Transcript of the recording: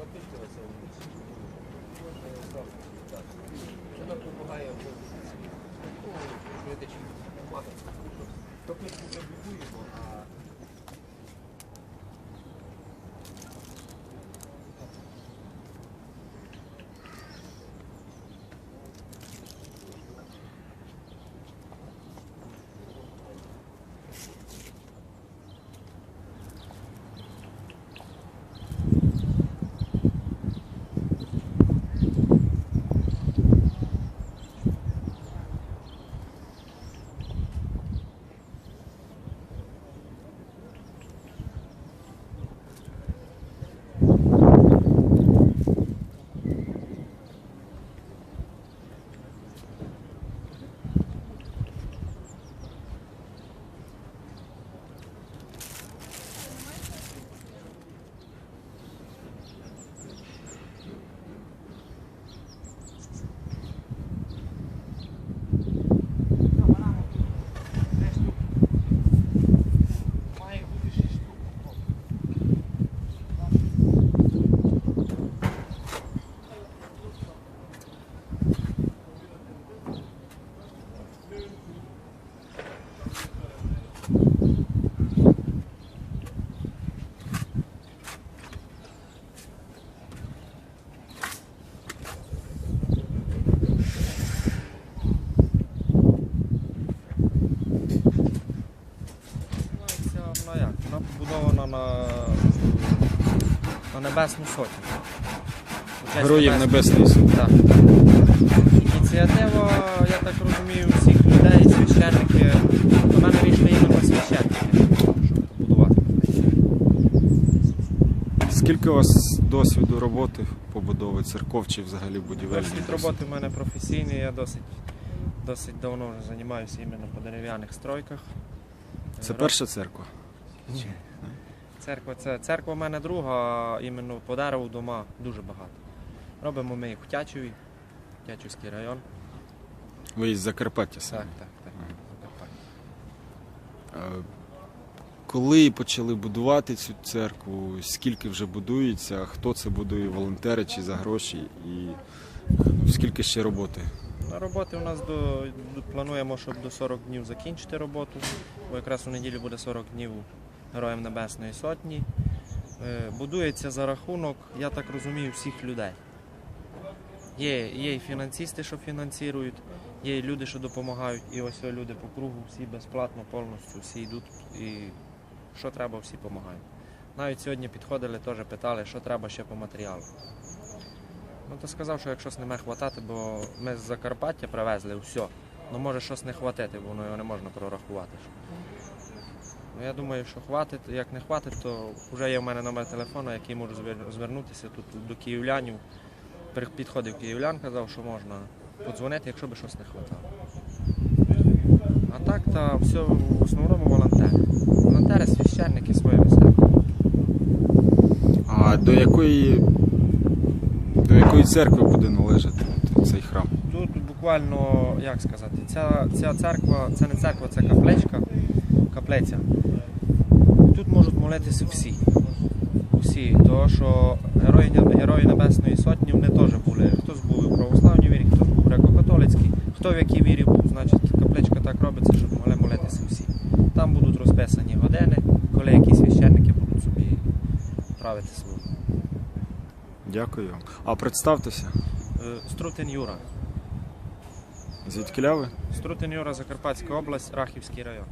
Попишкалася, що нам допомагає глядачі. Попишку забудуємо, а на, на Небесну Сотню. Героїв Небес- Небесної Сотні. Так. Ініціатива, я так розумію, всіх людей, священники. До мене вийшли іменно священники, щоб побудувати. Скільки у вас досвіду роботи побудови церков чи взагалі будівельної? Досвід роботи в мене професійний, я досить, досить давно вже займаюся іменно по дерев'яних стройках. Це перша церква? Церква, це церква в мене друга, іменно по дереву дома дуже багато. Робимо ми в Тячеві, Тячівський район. Ви із Закарпаття самі? Так, так, так. Закарпаття. Коли почали будувати цю церкву? Скільки вже будується? Хто це будує? Волонтери чи за гроші? І ну, скільки ще роботи? Роботи у нас до- плануємо, щоб до 40 днів закінчити роботу, бо якраз у неділю буде 40 днів Героїв Небесної Сотні. Е, Будується за рахунок, я так розумію, всіх людей. Є, є і фінансисти, що фінансують, є і люди, що допомагають, і ось люди по кругу, всі безплатно, повністю, всі йдуть і що треба, всі допомагають. Навіть сьогодні підходили, теж питали, що треба ще по матеріалу. Ну, то сказав, що якщо не має хватати, бо ми з Закарпаття привезли все. Ну може щось не хватити, бо воно його не можна прорахувати. Ну, я думаю, що хватить. Як не хватить, то вже є в мене номер телефону, який можу звернутися тут до київлянів. Підходив київлян, казав, що можна подзвонити, якщо би щось не хватало. А так, та все в основному волонтери. Волонтери, священники своє веселі. А до якої, до якої церкви буде належати цей храм? Буквально, як сказати, ця, ця церква, це не церква, це каплечка, каплеця. Тут можуть молитися всі. Всі, тому що герої, герої Небесної Сотні вони теж були. Хтось був у православній вірі, хтось був греко-католицький, хто в якій вірі був, значить каплечка так робиться, щоб могли молитися всі. Там будуть розписані години, коли які священники будуть собі правити свою. Дякую. А представтеся, Е, Струтин Юра. Звідки ви? Струтин Юра, Закарпатська область, Рахівський район.